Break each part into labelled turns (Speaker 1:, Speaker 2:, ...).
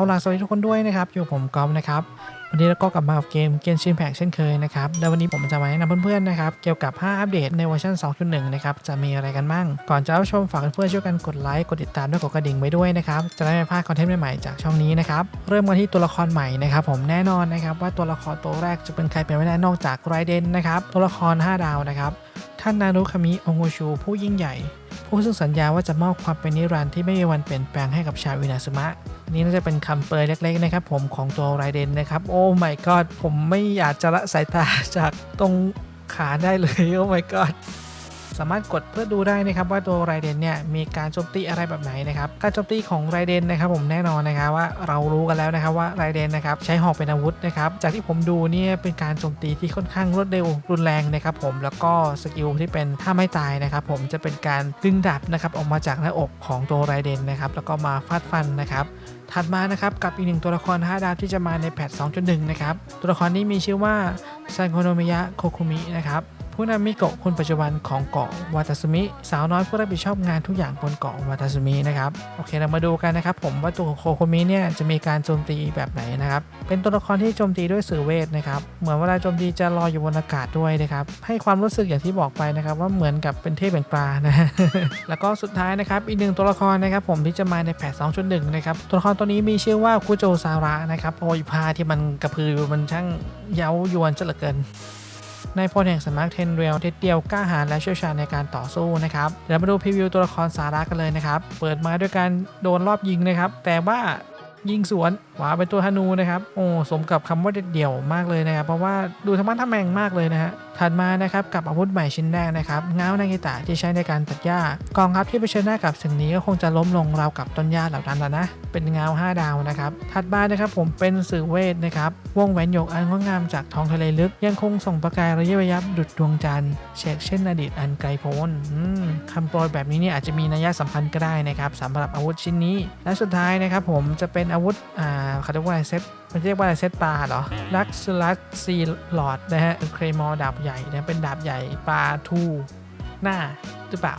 Speaker 1: เอาล่ะสวัสดีทุกคนด้วยนะครับ อยู่ผมกอมนะครับ วันนี้เราก็กลับมากับเกมเกมชินแพกเช่นเคยนะครับ แล้ววันนี้ผมจะมาแนะนำเพื่อนๆนะครับ เกี่ยวกับ 5 อัปเดตในเวอร์ชัน2.1 นะครับ จะมีอะไรกันบ้าง ก่อนจะรับชมฝากเพื่อนๆช่วยกันกดไลค์ กดติดตามและกดกระดิ่งไว้ด้วยนะครับ จะได้ไม่พลาดคอนเทนต์ใหม่ๆจากช่องนี้นะครับ เริ่มกันที่ตัวละครใหม่นะครับ ผมแน่นอนนะครับว่าตัวละครตัวแรกจะเป็นใครไปไม่ได้นอกจากไรเดนนะครับ ตัวละคร 5 ดาวนะครับท่านนารุคามิองโงชูผู้ยิ่งใหญ่ ผู้ซึ่งสัญญาว่าจะมอบความเป็นนิรันดร์ที่ไม่มีวันเปลี่ยนแปลงให้กับชาวอินาซึมะ นนี้น่าจะเป็นคำเปรยเล็กๆนะครับผมของตัวไรเดนนะครับ โอ้ my god ผมไม่อยากจะละสายตาจากตรงขาได้เลย โอ้ my god สามารถกดเพื่อดูได้นะครับว่าตัวไรเดนเนี่ยมีการโจมตีอะไรแบบไหนนะครับการโจมตีของไรเดนนะครับผมแน่นอนนะครับว่าเรารู้กันแล้วนะครับว่าไรเดนนะครับใช้หอกเป็นอาวุธนะครับจากที่ผมดูเนี่ยเป็นการโจมตีที่ค่อนข้างรวดเร็วรุนแรงนะครับผมแล้วก็สกิลที่เป็นถ้าไม่ตายนะครับผมจะเป็นการดึงดาบนะครับออกมาจากหน้าอกของตัวไรเดนนะครับแล้วก็มาฟาดฟันนะครับถัดมานะครับกับอีกหนึ่งตัวละคร 5 ดาวที่จะมาในแพท 2.1 นะครับ ตัวละครนี้มีชื่อว่าซันโคโนมิยะโคคุมินะครับ ผู้นำมิโกะคนปัจจุบันของเกาะวาตาซุมิ สาวน้อยผู้รับผิดชอบงานทุกอย่างบนเกาะวาตาซุมินะครับโอเคเรามาดูกันนะครับผมว่าตัวของโคคุมิเนี่ยจะมีการโจมตีแบบไหนนะครับเป็นตัวละครที่โจมตีด้วยสื่อเวทนะครับเหมือนเวลาโจมตีจะลอยอยู่บนอากาศด้วยนะครับให้ความรู้สึกอย่างที่บอกไปนะครับว่าเหมือนกับเป็นเทพแห่งปลานะแล้วก็สุดท้ายนะครับอีกหนึ่งตัวละครนะครับผมที่จะมาในแพท2.1นะครับตัวละครตัวนี้มีชื่อว่าคุโจซาระนะครับโอยพาที่มันกระพือมันช่างเย้ายวนจะเหลือเกิน ในพลแห่งสำนักเทนเรียลเท็ดเดียวกล้าหาญและเชี่ยวชาญในการต่อสู้นะครับเดี๋ยวมาดูพรีวิวตัวละครสาระกันเลยนะครับ เปิดมาด้วยการโดนรอบยิงนะครับ แต่ว่ายิงสวนหวาเป็นตัวธนูนะครับ โอ้สมกับคำว่าเด็ดเดี่ยวมากเลยนะครับ เพราะว่าดูธรรมะทะแมงมากเลยนะฮะ ถัดมานะครับกับอาวุธใหม่ชิ้นแรกนะครับง้าวนางิตะที่ใช้ในการตัดหญ้ากองทัพที่เผชิญหน้ากับสิ่งนี้ก็คงจะล้มลงราวกับต้นหญ้าเหล่านั้นแล้วนะ เป็นเงา5 ดาวนะครับ ถัดมานะครับผมเป็นสื่อเวทนะครับวงแหวนหยกอันงดงามจากท้องทะเลลึก ยังคงส่งประกายระยิบระยับดุจดวงจันทร์เชกเช่นอดีตอันไกลโพ้นคำโปรยแบบนี้เนี่ยอาจจะมีนัยสำคัญก็ได้นะครับสำหรับอาวุธชิ้นนี้ และสุดท้ายนะครับผมจะเป็นอาวุธอ่าเขาเรียกว่าอะไรเซต มันเรียกว่าอะไรเซตปลาเหรอลักซ์ลัสซีหลอดนะฮะเครมอลดาบใหญ่นะเป็นดาบใหญ่ปลาทูหน้าหรือเปล่า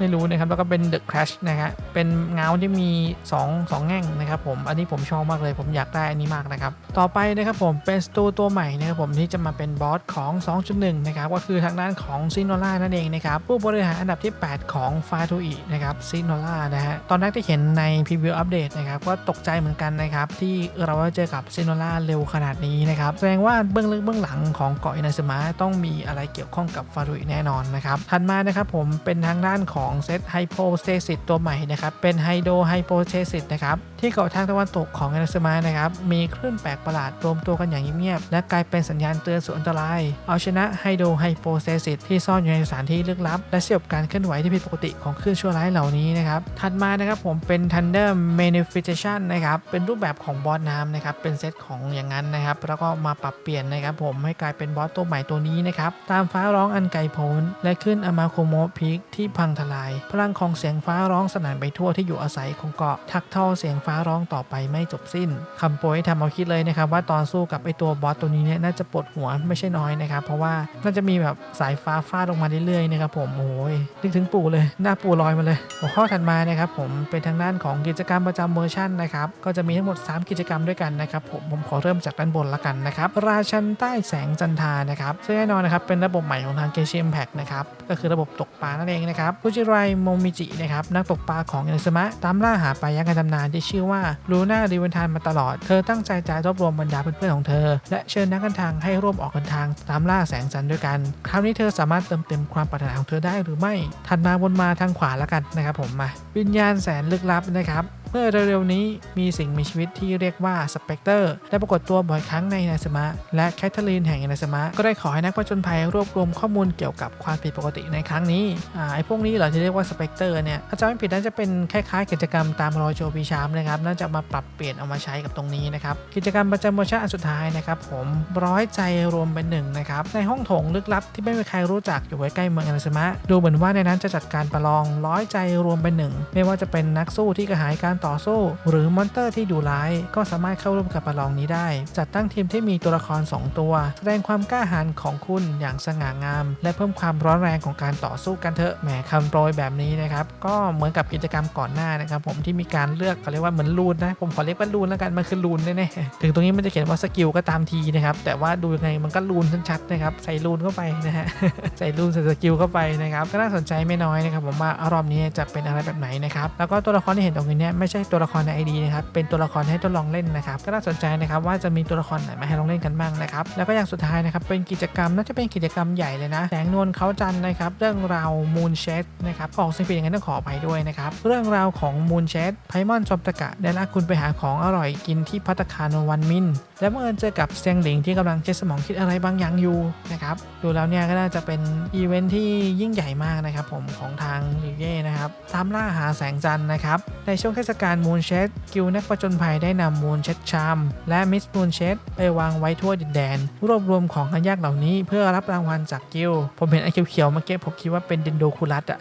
Speaker 1: ไม่รู้นะครับ แล้วก็เป็น The Crash นะฮะเป็นเงาที่มี 2 2 แง่งนะครับผม อันนี้ผมชอบมากเลย ผมอยากได้อันนี้มากนะครับ ต่อไปนะครับผมเป็นสตูตัวใหม่นะครับผมที่จะมาเป็นบอสของ 2.1 นะครับ ก็คือทางด้านของซิโนล่านั่นเองนะครับ ผู้บริหารอันดับที่ 8 ของฟาทูอินะครับซิโนล่านะฮะ ตอนแรกที่เห็นในพรีวิวอัปเดตนะครับ ก็ตกใจเหมือนกันนะครับที่เราได้เจอกับซิโนล่าเร็วขนาดนี้นะครับ แสดงว่าเบื้องลึกเบื้องหลังของเกาะอินาซึมะต้องมีอะไรเกี่ยวข้องกับฟาทูอิแน่นอนนะครับ ถัดมานะครับผมเป็นทางด้านของของเซตไฮโปสเตซิสตัวใหม่นะครับ เป็นไฮโดไฮโปสเตซิสนะครับที่เกาะทางตะวันตกของอินาซึมะนะครับ มีคลื่นแปลกประหลาดรวมตัวกันอย่างเงียบๆและกลายเป็นสัญญาณเตือนสู่อันตราย เอาชนะไฮโดไฮโปเตซิสที่ซ่อนอยู่ในสถานที่ลึกลับ และเสียบการเคลื่อนไหวที่ผิดปกติของคลื่นชั่วร้ายเหล่านี้นะครับ ถัดมานะครับผมเป็น Thunder Manifestation นะครับเป็นรูปแบบของบอสน้ำนะครับเป็นเซตของอย่างนั้นนะครับแล้วก็มาปรับเปลี่ยนนะครับผมให้กลายเป็นบอสตัวใหม่ตัวนี้นะครับตามฟ้าร้องอันไกลโพ้นและขึ้นอมาโคโมพีคที่พังทลาย พลังของเสียงฟ้าร้องสนั่นไปทั่วที่อยู่อาศัยของเกาะทักทอเสียงฟ้าร้องต่อไปไม่จบสิ้นคำโปรยทำเอาคิดเลยนะครับว่าตอนสู้กับไอตัวบอสตัวนี้เนี่ยน่าจะปวดหัวไม่ใช่น้อยนะครับ เพราะว่าน่าจะมีแบบสายฟ้าฟาดลงมาเรื่อยๆนะครับผมโอ้ยนึกถึงปู่เลยหน้าปู่ลอยมาเลยหัวข้อถัดมานะครับผมเป็นทางด้านของกิจกรรมประจำเวอร์ชันนะครับก็จะมีทั้งหมด 3 กิจกรรมด้วยกันนะครับผมผมขอเริ่มจากด้านบนละกันนะครับราชันใต้แสงจันทรานะครับซึ่งแน่นอนนะครับเป็นระบบใหม่ของทางเกชิมแพกนะครับก็คือระบบตกปลานั่นเองนะครับฟูจิไรโมมิจินะครับนักตกปลาของอินสมะตามล่าหาปลายักษ์ในตำนานที่ชื่อว่าลูน่าริเวนทานมาตลอด เธอตั้งใจจะรวบรวมบรรดาเพื่อนๆของเธอ และเชิญนักกันทางให้ร่วมออกกันทางตามล่าแสงจันทร์ด้วยกัน คราวนี้เธอสามารถเติมเต็มความปรารถนาของเธอได้หรือไม่ ถัดมาวนมาทางขวาแล้วกันนะครับผมมาวิญญาณแสนลึกลับนะครับ มื่อเร็วๆนี้มีสิ่งมีชีวิตที่เรียกว่าสเปกเตอร์ได้ปรากฏตัวบ่อยครั้งในนาสมะและแคทเธอรีนแห่งนาสมะก็ได้ขอให้นักผจญภัยรวบรวมข้อมูลเกี่ยวกับความผิดปกติในครั้งนี้อ่าไอ้พวกนี้เหรอที่เรียกว่าสเปกเตอร์เนี่ยถ้าจำไม่ผิดน่าจะเป็นคล้ายๆกิจกรรมตามรอยโจปีชามนะครับน่าจะมาปรับเปลี่ยนเอามาใช้กับตรงนี้นะครับกิจกรรมประจำวอร์ชันอันสุดท้ายนะครับผมร้อยใจรวมเป็นหนึ่งนะครับในห้องโถงลึกลับที่ไม่มีใครรู้จักอยู่ใกล้เมืองนาสมะดูเหมือนว่าในนั้นจะจัดการประลองร้อยใจรวมเป็นหนึ่งไม่ว่าจะเป็นนักสู้ที่กระหายการต่อสู้ หรือมอนเตอร์ที่ดุร้าย ก็สามารถเข้าร่วมกับประลองนี้ได้ จัดตั้งทีมที่มีตัวละคร 2 ตัว แสดงความกล้าหาญของคุณอย่างสง่างาม และเพิ่มความร้อนแรงของการต่อสู้กันเถอะแหมคำโปรยแบบนี้นะครับก็เหมือนกับกิจกรรมก่อนหน้านะครับผมที่มีการเลือกเขาเรียกว่าเหมือนรูนนะผมขอเรียกว่ารูนแล้วกันมันคือรูนแน่ๆถึงตรงนี้มันจะเขียนว่าสกิลก็ตามทีนะครับแต่ว่าดูยังไงมันก็รูนชัดๆนะครับใส่รูนเข้าไปนะฮะใส่รูนใส่สกิลเข้าไปนะครับก็น่าสนใจไม่น้อยนะครับผมว่ารอบนี้จะเป็นอะไรแบบไหนนะครับแล้วก็ตัวละครที่เห็นตรงนี้เนี่ยไม่ใช่ตัวละครใน ID นะครับเป็นตัวละครให้ทดลองเล่นนะครับก็น่าสนใจนะครับว่าจะมีตัวละครไหนมาให้ลองเล่นกันบ้างนะครับแล้วก็อย่างสุดท้ายนะครับเป็นกิจกรรมน่าจะเป็นกิจกรรมใหญ่เลยนะแสงนวลเขาจันทร์นะครับเรื่องราวมูนเชดนะครับออกเสียงผิดอย่างนั้นต้องขออภัยด้วยนะครับเรื่องราวของมูนเชดไพมอนจอมตะกะได้ลากคุณไปหาของอร่อยกินที่พัตตาคารวันมิน แล้วบังเอิญเจอกับเซียงหลิงที่กำลังใช้สมองคิดอะไรบางอย่างอยู่นะครับดูแล้วเนี่ยก็น่าจะเป็นอีเวนท์ที่ยิ่งใหญ่มากนะครับผมของทางลิเย่นะครับตามล่าหาแสงจันนะครับในช่วงเทศการมูนเชดกิลนักประจนภัยได้นำมูนเชดชาม และมิสมูนเชดไปวางไว้ทั่วดินแดน รวบรวมของอันยากเหล่านี้เพื่อรับรางวัลจากกิลผมเห็นไอ้เขียวๆเมื่อกี้ผมคิดว่าเป็นเดนโดคูลัสอะ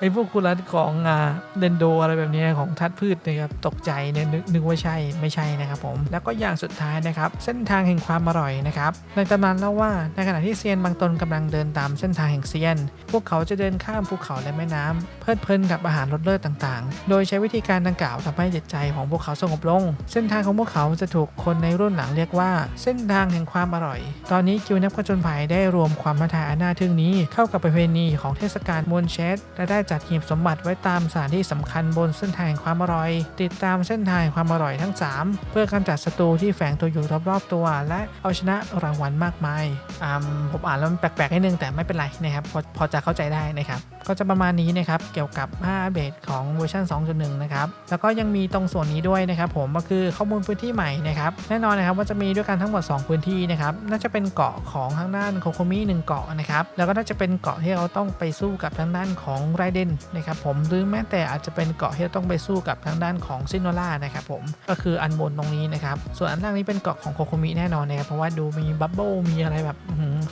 Speaker 1: ไอ้พวกคูลัสของอเดนโดอะไรแบบนี้ของทัดพืชนะครับตกใจเนี่ยนึกนึกว่าใช่ไม่ใช่นะครับผมแล้วก็อย่างสุดท้ายนะครับเส้นทางแห่งความอร่อยนะครับในตำนานเล่าว่าในขณะที่เซียนบางตนกำลังเดินตามเส้นทางแห่งเซียน พวกเขาจะเดินข้ามภูเขาและแม่น้ำเพลิดเพลินกับอาหารรสเลิศต่างๆ โดยใช้วิธีการดังกล่าวทำให้จิตใจของพวกเขาสงบลง เส้นทางของพวกเขาจะถูกคนในรุ่นหลังเรียกว่า เส้นทางแห่งความอร่อย ตอนนี้กิวนักผจญภัยได้รวมความท้าทายอันน่าทึ่งนี้เข้ากับประเพณีของเทศกาลมวนเชสและได้จัดหีบสมบัติไว้ตามสถานที่สำคัญบนเส้นทางความอร่อย ติดตามเส้นทางความอร่อยทั้ง 3 เพื่อกำจัดศัตรูที่แฝงตัวอยู่รอบๆตัว และเอาชนะรางวัลมากมายอ่าผมอ่านแล้วมันแปลกๆนิดนึงแต่ไม่เป็นไรนะครับพอพอจะเข้าใจได้นะครับก็จะประมาณนี้นะครับเกี่ยวกับ5อัปเดตของเวอร์ชัน2.1 นะครับแล้วก็ยังมีตรงส่วนนี้ด้วยนะครับผมก็คือข้อมูลพื้นที่ใหม่นะครับแน่นอนนะครับว่าจะมีด้วยกันทั้งหมด 2 พื้นที่นะครับน่าจะเป็นเกาะของทางด้านโคโคมิ1เกาะนะครับแล้วก็น่าจะเป็นเกาะที่เราต้องไปสู้กับทางด้านของไรเดนนะครับผมหรือแม้แต่อาจจะเป็นเกาะที่ต้องไปสู้กับทางด้านของซินโนล่านะครับผมก็คืออันบนตรงนี้นะครับส่วนอันล่างนี้เป็นเกาะของโคโคมิแน่นอนนะครับเพราะว่าดูมีบับเบิลมีอะไรแบบ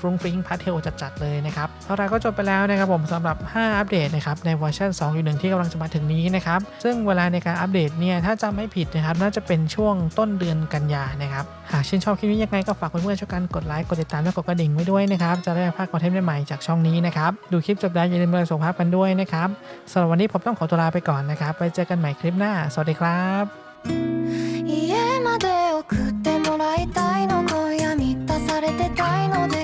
Speaker 1: ฟรุ้งฟริ้งพาเทลจัดๆเลยนะครับเท่าไรก็จบไปแล้วนะครับผมสำหรับ 5 อัปเดตนะครับในเวอร์ชัน2.1 ที่กำลังจะมาถึงนี้นะครับซึ่งเวลาในการอัปเดตเนี่ยถ้าจำไม่ผิดนะครับน่าจะเป็นช่วงต้นเดือนกันยานะครับหากชื่นชอบคลิปนี้ยังไงก็ฝากเพื่อนๆช่วยกันกดไลค์กดติดตามและกดกระดิ่งไว้ด้วยนะครับจะได้พลาดคอนเทนต์ใหม่จากช่องนี้นะครับดูคลิปจบแล้วอย่าลืมดูแลสุขภาพกันด้วยนะครับับสำหรับวันนี้ผมต้องขอตัวลาไปก่อนนะครับไปเจอกันใหม่คลิปหน้า สวัสดีครับ
Speaker 2: 家まで送ってもらいたいの今夜満されてたいので